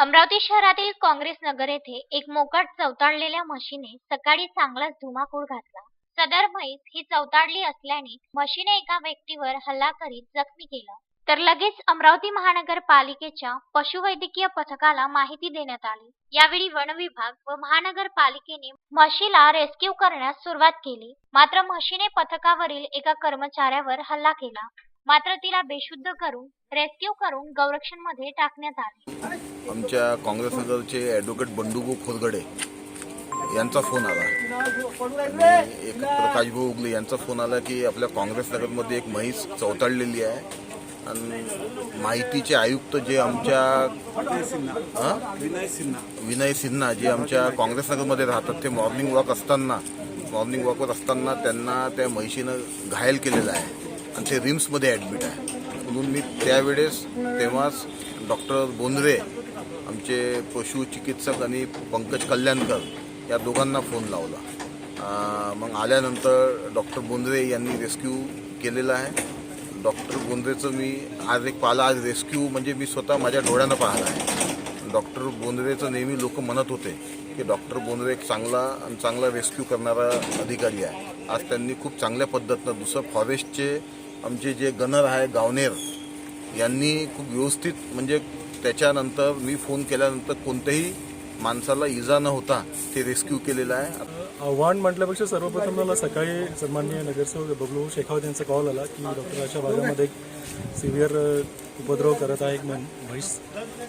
अमरावती शहरातील काँग्रेस नगर येथे एक मोकाट चवताळलेल्या म्हशीने सकाळी चांगलाच धुमाकूळ घातला. सदर म्हैस ही चवताळली असल्याने म्हशीने एका व्यक्तीवर हल्ला करीत जखमी केला. तर लगेच अमरावती महानगरपालिकेच्या पशुवैद्यकीय पथकाला माहिती देण्यात आली. यावेळी वन विभाग व महानगरपालिकेने म्हशीला रेस्क्यू करण्यास सुरुवात केली. मात्र म्हशीने पथकावरील एका कर्मचाऱ्यावर हल्ला केला. मात्र तिला बेशुद्ध करून रेस्क्यू करून गौरक्षणमध्ये टाकण्यात आले. आमच्या काँग्रेस नगरचे ॲडव्होकेट बंडूभाऊ खोदगडे यांचा फोन आला. आणि एक प्रकाशभाऊ उगले यांचा फोन आला की आपल्या काँग्रेस नगरमध्ये एक म्हैस चवताळलेली आहे. आणि माहितीचे आयुक्त जे आमच्या विनय सिन्हा विनय सिन्हा जे आमच्या काँग्रेस नगरमध्ये राहतात ते मॉर्निंग वॉक असताना मॉर्निंग वॉकवर असताना त्यांना त्या म्हैशीनं घायल केलेलं आहे. आणि ते रिम्समध्ये ॲडमिट आहे. म्हणून मी त्यावेळेस तेव्हाच डॉक्टर बोंद्रे आमचे पशुचिकित्सक आणि पंकज कल्याणकर या दोघांना फोन लावला. मग आल्यानंतर डॉक्टर बोंद्रे यांनी रेस्क्यू केलेला आहे. डॉक्टर बोंद्रेचं मी आज एक पाहिला आज रेस्क्यू म्हणजे मी स्वतः माझ्या डोळ्यानं पाहिला आहे. डॉक्टर बोंदवेचं नेहमी लोक म्हणत होते की डॉक्टर बोंदवे एक चांगला आणि चांगला रेस्क्यू करणारा अधिकारी आहे. आज त्यांनी खूप चांगल्या पद्धतीनं दुसरं फॉरेस्टचे आमचे जे गनर आहे गावनेर यांनी खूप व्यवस्थित म्हणजे त्याच्यानंतर मी फोन केल्यानंतर कोणत्याही माणसाला इजा न होता ते रेस्क्यू केलेलं आहे. आव्हान म्हटल्यापेक्षा सर्वप्रथम मला सकाळी सन्माननीय नगरसेवक बबलू शेखावत यांचा कॉल आला की डॉक्टर अशा भागामध्ये एक सिव्हिअर उपद्रव करत आहे एक म्हण- म्हैस.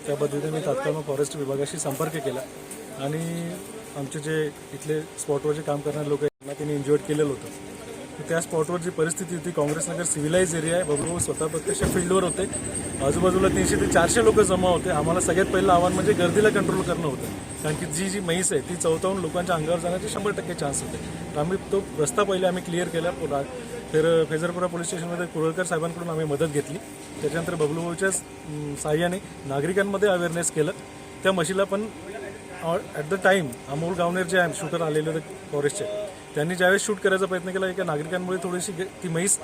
त्या पद्धतीने मी तात्काळ मग फॉरेस्ट विभागाशी संपर्क केला. आणि आमचे जे इथले स्पॉटवर जे काम करणारे लोक आहेत त्यांना त्यांनी इंजॉर्ड केलेलं होतं. तर त्या स्पॉटवर जी परिस्थिती होती काँग्रेसनगर सिव्हिलाइज एरिया आहे. बबलू स्वतः प्रत्यक्ष फील्डवर होते. आजूबाजूला तीनशे ते चारशे लोक जमा होते. आम्हाला सगळ्यात पहिलं आव्हान म्हणजे गर्दीला कंट्रोल करणं होतं. कारण की जी जी म्हैस आहे ती चौथावून लोकांच्या अंगावर जाण्याचे शंभर टक्के चान्स होते. तर आम्ही तो रस्ता पहिले आम्ही क्लिअर केला. पुरा तर फेजरपुरा पोलीस स्टेशनमध्ये कुरळकर साहेबांकडून आम्ही मदत घेतली. त्याच्यानंतर बबलूभाऊच्या साह्याने नागरिकांमध्ये अवेअरनेस केलं. त्या म्हशीला पण at the time Amol Gavner जे आहे शूटर आलेले होते फॉरेस्टचे त्यांनी ज्यावेळेस शूट करायचा प्रयत्न केला एका नागरिकांमुळे थोडीशी ती म्हैस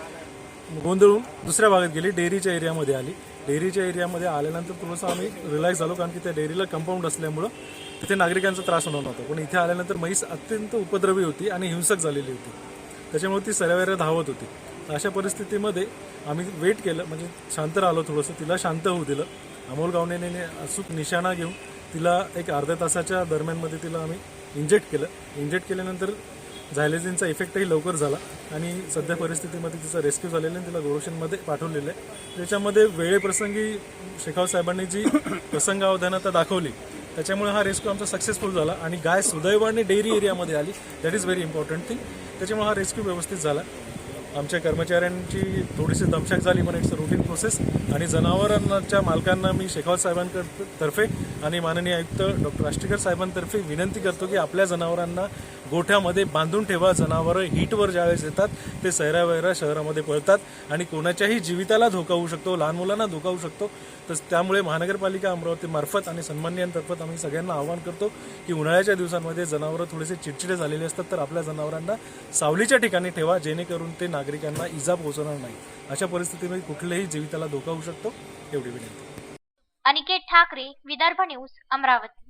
गोंधळून दुसऱ्या भागात गेली डेअरीच्या एरियामध्ये आली. डेअरीच्या एरियामध्ये आल्यानंतर थोडंसं आम्ही रिलॅक्स झालो कारण की त्या डेअरीला कंपाऊंड असल्यामुळं तिथे नागरिकांचा त्रास होणार नव्हता. पण इथे आल्यानंतर म्हैस अत्यंत उपद्रवी होती आणि हिंसक झालेली होती. त्याच्यामुळे ती सऱ्यावेऱ्या धावत होती. अशा परिस्थितीमध्ये आम्ही वेट केलं. म्हणजे शांत राहिलो थोडंसं. तिला शांत होऊ दिलं. अमोल गावणेने अचूक निशाणा घेऊन तिला एक अर्ध्या तासाच्या दरम्यानमध्ये तिला आम्ही इंजेक्ट केलं. इंजेक्ट केल्यानंतर झायलेझिनचा इफेक्टही लवकर झाला. आणि सध्या परिस्थितीमध्ये तिचा रेस्क्यू झालेला आहे. आणि तिला गोरोशनमध्ये पाठवलेलं आहे. त्याच्यामध्ये वेळेप्रसंगी शेखाव साहेबांनी जी प्रसंगावधानता दाखवली त्याच्यामुळे हा रेस्क्यू आमचा सक्सेसफुल झाला. आणि गाय सुदैवाने डेअरी एरियामध्ये आली. That is very important thing त्याच्यामुळे हा रेस्क्यू व्यवस्थित झाला. आमच्या कर्मचाऱ्यांची थोडीशी दमशाक झाली पण इट्स रुटीन प्रोसेस आणि जनावरांच्या मालकांना मी शेखावत साहेबांतर्फे आणि माननीय आयुक्त डॉक्टर आष्टीकर साहेबांतर्फे विनंती करतो की आपल्या जनावरांना गोठ्यामध्ये बांधून ठेवा जनावरं हीटवर ज्यावेळेस येतात ते सैरावैरा शहरामध्ये पळतात आणि कोणाच्याही जीविताला धोका होऊ शकतो लहान मुलांना धोका होऊ शकतो. तर त्यामुळे महानगरपालिका अमरावती मार्फत आणि सन्मान्यांतर्फत आम्ही सगळ्यांना आवाहन करतो की उन्हाळ्याच्या दिवसांमध्ये जनावरं थोडेसे चिडचिडे झालेले असतात तर आपल्या जनावरांना सावलीच्या ठिकाणी ठेवा जेणेकरून ते नागरिकांना इजा पोहोचणार नाही. अशा परिस्थितीमध्ये कुठल्याही जीविताला धोका होऊ शकतो एवढी विनंती. अनिकेत ठाकरे विदर्भ न्यूज अमरावती.